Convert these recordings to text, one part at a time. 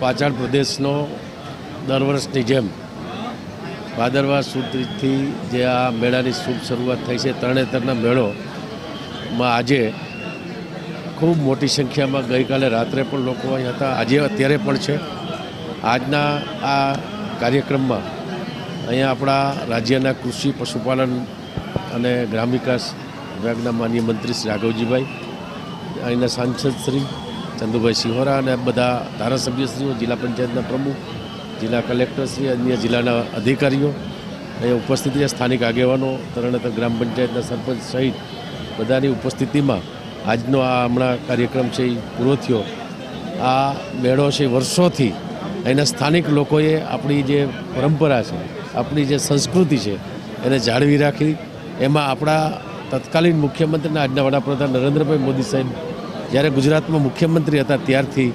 પાછળ પ્રદેશનો દર વર્ષની જેમ ભાદરવા સુદથી જે આ મેળાની શુભ શરૂઆત થઈ છે તરણેતરના મેળોમાં આજે ખૂબ મોટી સંખ્યામાં ગઈકાલે રાત્રે પણ લોકો અહીં હતા. આજે અત્યારે પણ છે. આજના આ કાર્યક્રમમાં અહીંયા આપણા રાજ્યના કૃષિ, પશુપાલન અને ગ્રામ વિકાસ વિભાગના માન્ય મંત્રી શ્રી રાઘવજીભાઈ, અહીંના સાંસદ શ્રી ચંદુભાઈ સિંહોરા અને બધા ધારાસભ્યશ્રીઓ, જિલ્લા પંચાયતના પ્રમુખ, જિલ્લા કલેક્ટરશ્રી, અન્ય જિલ્લાના અધિકારીઓ, અહીંયા ઉપસ્થિત રહ્યા સ્થાનિક આગેવાનો, તરણેતર ગ્રામ પંચાયતના સરપંચ સહિત બધાની ઉપસ્થિતિમાં આજનો આ હમણાં કાર્યક્રમ છે એ પૂરો થયો. આ મેળો છે વર્ષોથી એના સ્થાનિક લોકોએ આપણી જે પરંપરા છે, આપણી જે સંસ્કૃતિ છે, એને જાળવી રાખી. એમાં આપણા તત્કાલીન મુખ્યમંત્રીના આજના વડાપ્રધાન નરેન્દ્રભાઈ મોદી સાહેબ જ્યારે ગુજરાતમાં મુખ્યમંત્રી હતા ત્યારથી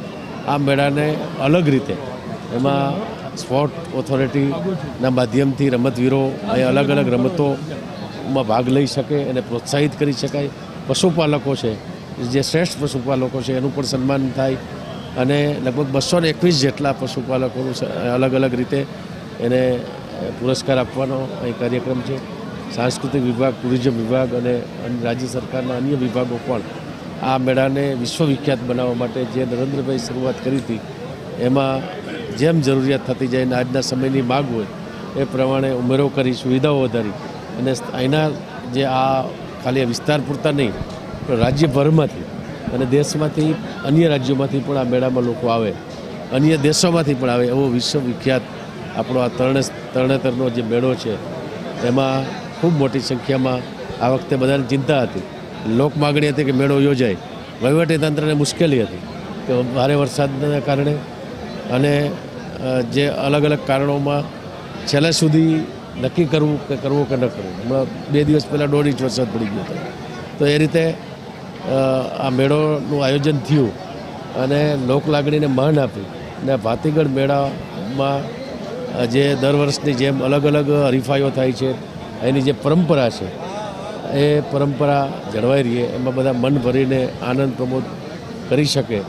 આ મેળાને અલગ રીતે એમાં સ્પોર્ટ ઓથોરિટીના માધ્યમથી રમતવીરો અહીં અલગ અલગ રમતોમાં ભાગ લઈ શકે એને પ્રોત્સાહિત કરી શકાય. પશુપાલકો છે, જે શ્રેષ્ઠ પશુપાલકો છે, એનું પણ સન્માન થાય અને લગભગ બસો ને એકવીસ જેટલા પશુપાલકોનું અલગ અલગ રીતે એને પુરસ્કાર આપવાનો અહીં કાર્યક્રમ છે. સાંસ્કૃતિક વિભાગ, ટુરિઝમ વિભાગ અને રાજ્ય સરકારના અન્ય વિભાગો પણ આ મેળાને વિશ્વવિખ્યાત બનાવવા માટે જે નરેન્દ્રભાઈ શરૂઆત કરી હતી, એમાં જેમ જરૂરિયાત થતી જાય અને આજના સમયની માગ હોય, એ પ્રમાણે ઉમેરો કરી, સુવિધાઓ વધારી અને અહીંના જે આ ખાલી વિસ્તાર પૂરતા નહીં, પણ રાજ્યભરમાંથી અને દેશમાંથી અન્ય રાજ્યોમાંથી પણ આ મેળામાં લોકો આવે, અન્ય દેશોમાંથી પણ આવે એવો વિશ્વવિખ્યાત આપણો આ તરણે તરણેતરનો જે મેળો છે, એમાં ખૂબ મોટી સંખ્યામાં આ વખતે બધાની ચિંતા હતી. લોક માગણી હતી કે મેળો યોજાય. તંત્રને મુશ્કેલી હતી કે ભારે વરસાદના કારણે અને જે અલગ અલગ કારણોમાં છેલ્લે સુધી નક્કી કરવું કે કરવું કે ન કરવું. હમણાં બે દિવસ પહેલાં દોઢ ઇંચ વરસાદ પડી ગયો હતો. તો એ રીતે આ મેળોનું આયોજન થયું અને લોક લાગણીને માન આપી અને ભાતીગઢ મેળામાં જે દર વર્ષની જેમ અલગ અલગ હરીફાઈઓ થાય છે, એની જે પરંપરા છે એ પરંપરા જળવાઈ રહીએ, એમાં બધા મન ભરીને આનંદ પ્રમોદ કરી શકે,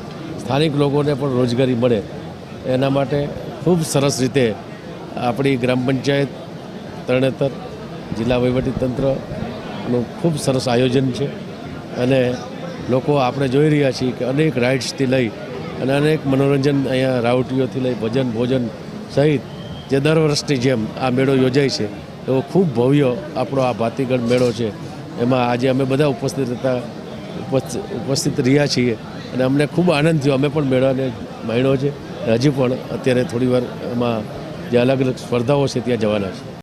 સ્થાનિક લોકોને પણ રોજગારી મળે. એના માટે ખૂબ સરસ રીતે આપણી ગ્રામ પંચાયત, તરણેતર, જિલ્લા વહીવટીતંત્રનું ખૂબ સરસ આયોજન છે અને લોકો આપણે જોઈ રહ્યા છીએ કે અનેક રાઇડ્સથી લઈ અને અનેક મનોરંજન અહીંયા રાઉટીઓથી લઈ ભજન, ભોજન સહિત જે દર વર્ષની જેમ આ મેળો યોજાય છે એવો ખૂબ ભવ્ય આપણો આ ભાતીગઢ મેળો છે. એમાં આજે અમે બધા ઉપસ્થિત હતા ઉપસ્થિત રહ્યા છીએ અને અમને ખૂબ આનંદ થયો. અમે પણ મેળાને માણ્યો છે. હજી પણ અત્યારે થોડી વાર એમાં જે અલગ અલગ સ્પર્ધાઓ છે ત્યાં જવાના છે.